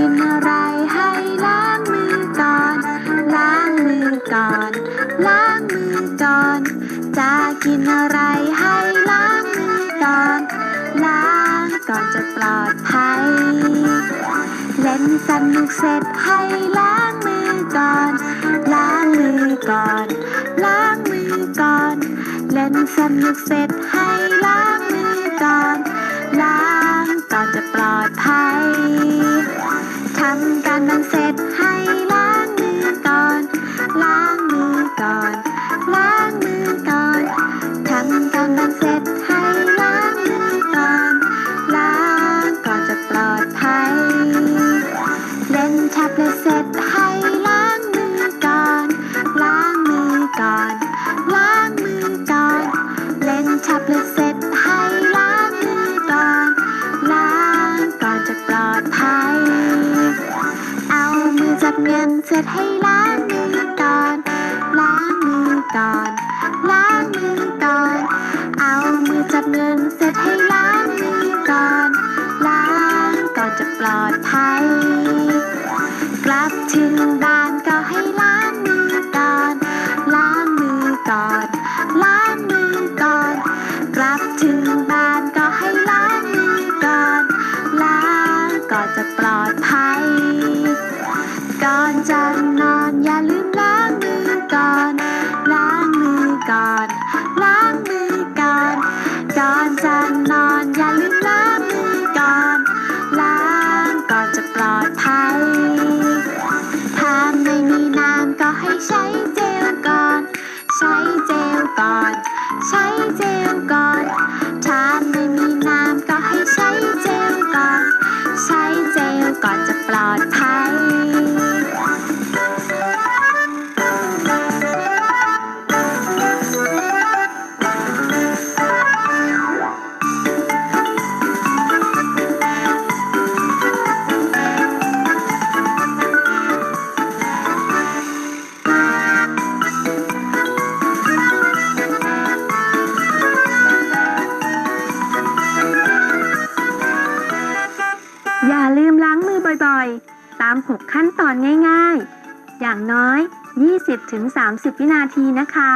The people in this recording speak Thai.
กินอะไรให้ล้างมือก่อน ล้างมือก่อน ล้างมือก่อน จะกินอะไรให้ล้างมือก่อน ล้างก่อนจะปลอดภัย เล่นสนุกเสร็จให้ล้างมือก่อน ล้างมือก่อน ล้างมือก่อน เล่นสนุกเสร็จให้ล้างมือก่อน ล้างก่อนจะปลอดภัยำการบ้านเสร็จให้ล้างมือก่อน ล้างมือก่อน ล้างมือก่อนทำการบ้านเสร็จให้ล้างมือก่อน ล้างก่อนจะปลอดภัย เล่นแท็บเล็ตเสร็จให้ล้างมือก่อน ล้างมือก่อน ล้างมือก่อน เล่นแท็บเล็ตเสร็จ เงินเสร็จให้ล้างมือก่อน ล้างมือก่อน ล้างมือก่อน เอามือจับเงินเสร็จให้ล้างมือก่อน ล้างก่อนจะปลอดภัย กลับถึงบ้านก็ให้ล้างมือก่อน ล้างมือก่อน ล้างมือก่อน กลับถึงบ้านก็ให้ล้างมือก่อน ล้างก่อนจะปลอด ก่อนจะนอนอย่าลืมล้างมือก่อน ล้างมือก่อน ล้างมือก่อน ก่อนจะนอนอย่าลืมล้างมือก่อน ล้างก่อนจะปลอดภัย ถ้าไม่มีน้ำก็ให้ใช้เจลก่อน ใช้เจลก่อน ใช้เจลก่อน อย่าลืมล้างมือบ่อยๆ ตาม 6 ขั้นตอนง่ายๆ อย่างน้อย 20-30 วินาทีนะคะ